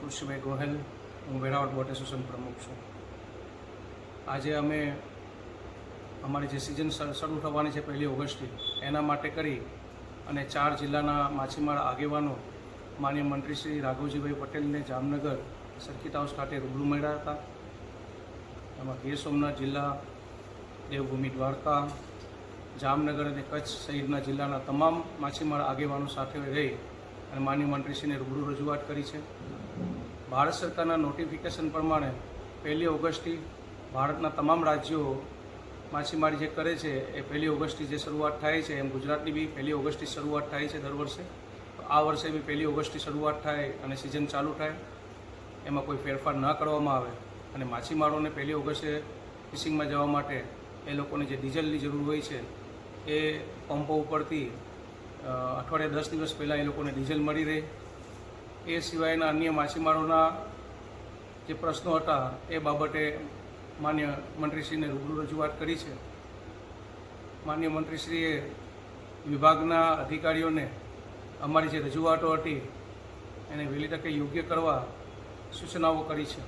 ખુશીભાઈ ગોહેલ. હું Veraval boat association પ્રમુખ છું. આજે અમે અમારી જે સિઝન શરૂ થવાની છે પહેલી ઓગસ્ટથી, એના માટે કરી અને ચાર જિલ્લાના માછીમાર આગેવાનો માન્ય મંત્રી શ્રી રાઘવજીભાઈ પટેલને જામનગર સર્કિટ હાઉસ ખાતે રૂબરૂ મળ્યા હતા. એમાં ગીર સોમનાથ જિલ્લા, દેવભૂમિ દ્વારકા, જામનગર અને કચ્છ સહિતના જિલ્લાના તમામ માછીમાર આગેવાનો સાથે રહી અને માન્ય મંત્રીશ્રીને રૂબરૂ રજૂઆત કરી છે. ભારત સરકારના નોટિફિકેશન પ્રમાણે પહેલી ઓગસ્ટથી ભારતના તમામ રાજ્યો માછીમારી જે કરે છે એ પહેલી ઓગસ્ટથી જે શરૂઆત થાય છે, એમ ગુજરાતની બી પહેલી ઓગસ્ટથી શરૂઆત થાય છે દર વર્ષે. આ વર્ષે બી પહેલી ઓગસ્ટથી શરૂઆત થાય અને સિઝન ચાલુ થાય. એમાં કોઈ ફેરફાર ન કરવામાં આવે. અને માછીમારોને પહેલી ઓગસ્ટે ફિશિંગમાં જવા માટે એ લોકોને જે ડીઝલની જરૂર હોય છે, એ પંપો ઉપરથી અઠવાડિયા દસ દિવસ પહેલાં એ લોકોને ડીઝલ મળી રહે. એ સિવાયના અન્ય માછીમારોના જે પ્રશ્નો હતા એ બાબતે માન્ય મંત્રીશ્રીને રૂબરૂ રજૂઆત કરી છે. માન્ય મંત્રીશ્રીએ વિભાગના અધિકારીઓને અમારી જે રજૂઆતો હતી એને વહેલી તકે યોગ્ય કરવા સૂચનાઓ કરી છે.